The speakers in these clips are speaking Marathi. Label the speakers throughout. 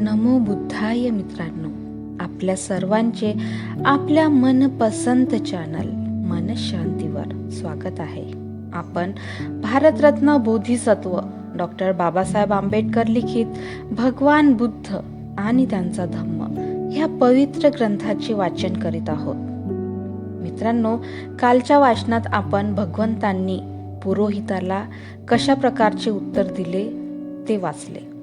Speaker 1: नमो बुद्धाय मित्रांनो आपल्या सर्वांचे आपल्या मनपसंत चॅनल मन शांतीवर स्वागत आहे. आपण भारतरत्न बोधिसत्व डॉक्टर बाबासाहेब आंबेडकर लिखित भगवान बुद्ध आणि त्यांचा धम्म ह्या पवित्र ग्रंथाचे वाचन करीत आहोत. मित्रांनो कालच्या वाचनात आपण भगवंतांनी पुरोहिताला कशा प्रकारचे उत्तर दिले ते वाचले.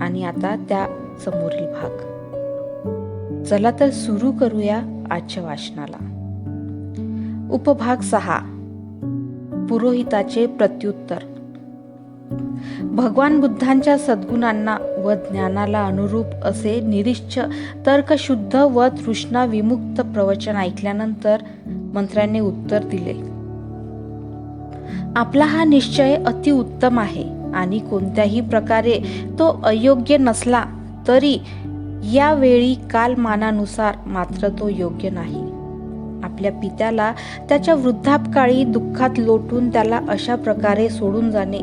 Speaker 1: आणि आता त्या समोरील भाग. चला तर सुरू करूया आजच्या वाचनाला. उपभाग सहा. पुरोहिताचे प्रत्युत्तर. भगवान बुद्धांच्या सद्गुणांना व ज्ञानाला अनुरूप असे निरिश्च तर्कशुद्ध व तृष्णा विमुक्त प्रवचन ऐकल्यानंतर मंत्र्याने उत्तर दिले. आपला हा निश्चय अतिउत्तम आहे आणि कोणत्याही प्रकारे तो अयोग्य नसला तरी यावेळी कालमानानुसार मात्र तो योग्य नाही. आपल्या पित्याला त्याच्या वृद्धापकाळी दुःखात लोटून त्याला अशा प्रकारे सोडून जाणे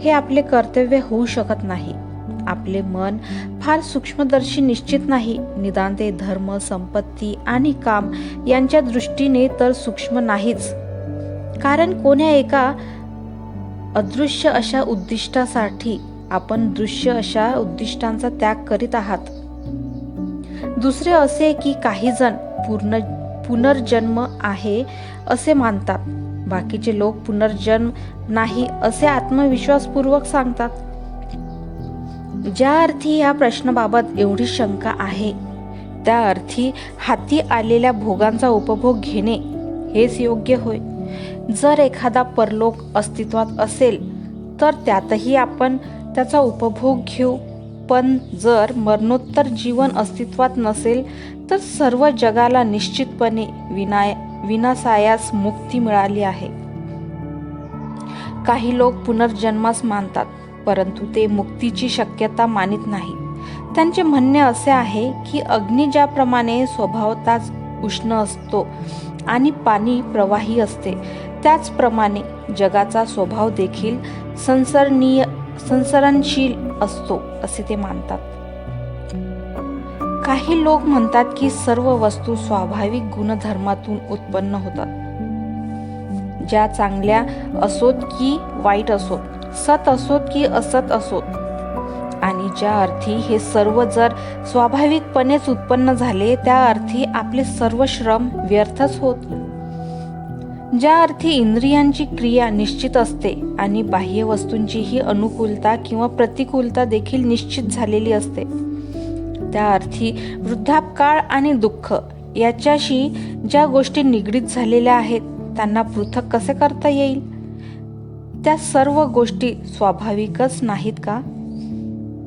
Speaker 1: हे आपले कर्तव्य होऊ शकत नाही. आपले मन फार सूक्ष्मदर्शी निश्चित नाही. निदान ते धर्म संपत्ती आणि काम यांच्या दृष्टीने तर सूक्ष्म नाहीच. कारण कोण्या एका अदृश्य अशा उद्दिष्टासाठी आपण दृश्य अशा उद्दिष्टांचा त्याग करीत आहात. दुसरे असे की काही जण पूर्ण पुनर्जन्म आहे असे मानतात. बाकीचे लोक पुनर्जन्म नाही असे आत्मविश्वासपूर्वक सांगतात. ज्या अर्थी या प्रश्नाबाबत एवढी शंका आहे त्या अर्थी हाती आलेल्या भोगांचा उपभोग घेणे हेच योग्य होय. जर एखादा परलोक अस्तित्वात असेल तर त्यातही आपण त्याचा उपभोग घेऊ. पण जर मरणोत्तर जीवन अस्तित्वात नसेल तर सर्व जगाला निश्चितपणे विनाय विनासायास मुक्ती मिळाली आहे. काही लोक पुनर्जन्मास मानतात परंतु ते मुक्तीची शक्यता मानित नाही त्यांचे म्हणणे असे आहे की अग्नी ज्याप्रमाणे स्वभावताच उष्ण असतो आणि पाणी प्रवाही असते त्याचप्रमाणे जगाचा स्वभाव देखील संसरणीय संसरणशील असतो असे ते मानतात. काही लोक म्हणतात की सर्व वस्तू स्वाभाविक गुणधर्मातून उत्पन्न होतात. ज्या चांगल्या असोत की वाईट असोत सत असोत की असत असोत. आणि ज्या अर्थी हे सर्व जर स्वाभाविकपणेच उत्पन्न झाले त्या अर्थी आपले सर्व श्रम व्यर्थच होत. ज्या अर्थी इंद्रियांची क्रिया निश्चित असते आणि बाह्य वस्तूंचीही अनुकूलता किंवा प्रतिकूलता देखील निश्चित झालेली असते. त्या अर्थी वृद्धापकाळ आणि दुःख याच्याशी ज्या गोष्टी निगडीत झालेल्या आहेत त्यांना पृथक कसे करता येईल? त्या सर्व गोष्टी स्वाभाविकच नाहीत का?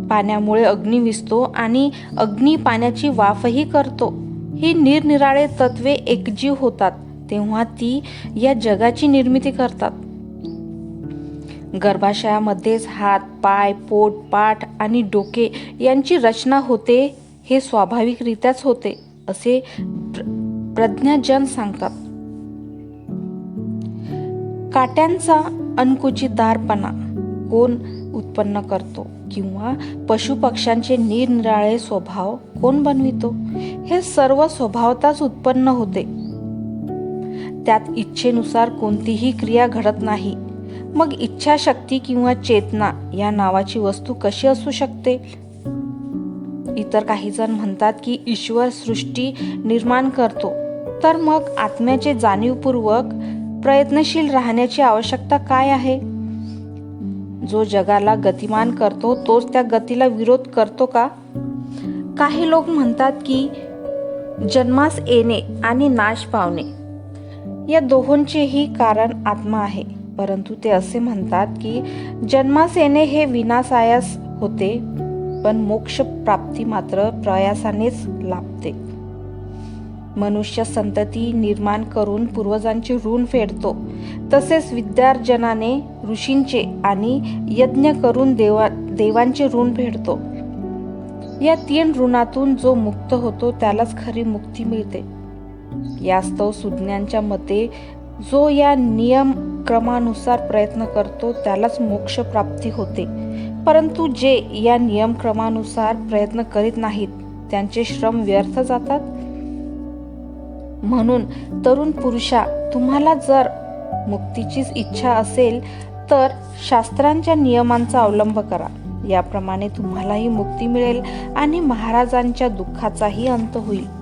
Speaker 1: पाण्यामुळे अग्नी विसतो आणि अग्नी पाण्याची वाफही करतो. ही निरनिराळे तत्वे एकजीव होतात. तेव्हा ती या जगाची निर्मिती करतात. गर्भाशयामध्येच हात पाय पोट पाठ आणि डोके यांची रचना होते हे स्वाभाविकरित्याच होते असे प्र प्रज्ञाजन सांगतात. काट्यांचा अनकुचितदारपणा कोण उत्पन्न करतो किंवा पशुपक्ष्यांचे निरनिराळे स्वभाव कोण बनवितो हे सर्व स्वभावताच उत्पन्न होते. त्यात इच्छेनुसार कोणतीही क्रिया घडत नाही. मग इच्छाशक्ती किंवा चेतना या नावाची वस्तू कशी असू शकते? इतर काही जण म्हणतात की ईश्वर सृष्टी निर्माण करतो. तर मग आत्म्याचे जाणीवपूर्वक प्रयत्नशील राहण्याची आवश्यकता काय आहे? जो जगाला गतिमान करतो तोच त्या गतीला विरोध करतो का? काही लोक म्हणतात की जन्मास येणे आणि नाश पावणे. या दोहोंचेही कारण आत्मा आहे. परंतु ते असे म्हणतात की जन्मास येणे हे विनासायास होते पण मोक्ष प्राप्ती मात्र प्रयासानेच लाभते. मनुष्य संतती निर्माण करून पूर्वजांचे ऋण फेडतो. तसेच विद्यार्जनाने ऋषींचे आणि यज्ञ करून देवा देवांचे ऋण फेडतो. या तीन ऋणातून जो मुक्त होतो त्यालाच खरी मुक्ती मिळते. यास्तव सुज्ञांच्या मते जो या नियम क्रमानुसार प्रयत्न करतो त्यालाच मोक्ष प्राप्ती होते. परंतु जे या नियमक्रमानुसार प्रयत्न करीत नाहीत त्यांचे श्रम व्यर्थ जातात? म्हणून तरुण पुरुषा तुम्हाला जर मुक्तीचीच इच्छा असेल तर शास्त्रांच्या नियमांचा अवलंब करा. याप्रमाणे तुम्हालाही मुक्ती मिळेल आणि महाराजांच्या दुःखाचाही अंत होईल.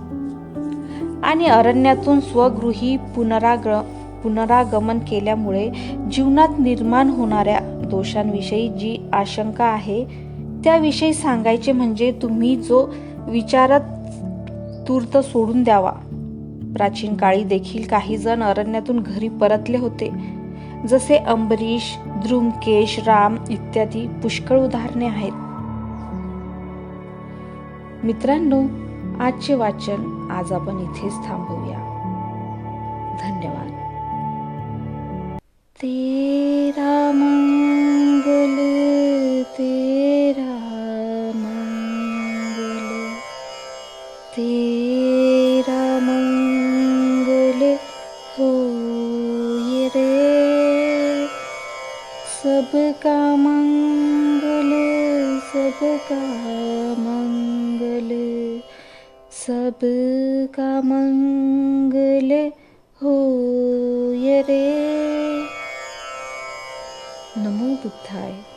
Speaker 1: आणि अरण्यातून स्वगृही पुनराग्र पुनरागमन केल्यामुळे जीवनात निर्माण होणाऱ्या दोषांविषयी जी आशंका आहे त्याविषयी सांगायचे म्हणजे तुम्ही जो विचारात तूर्त सोडून द्यावा. प्राचीन काळी देखील काही जण अरण्यातून घरी परतले होते. जसे अंबरीश ध्रुमकेश राम इत्यादी पुष्कळ उदाहरणे आहेत. मित्रांनो आजचे वाचन आज आपण इथेच थांबूया. धन्यवाद. तेरा मंगल तेरा मंगल तेरा मंगल होय रे. सबका मंगल सबका सबका मंगल होय रे। नमो बुद्धाय।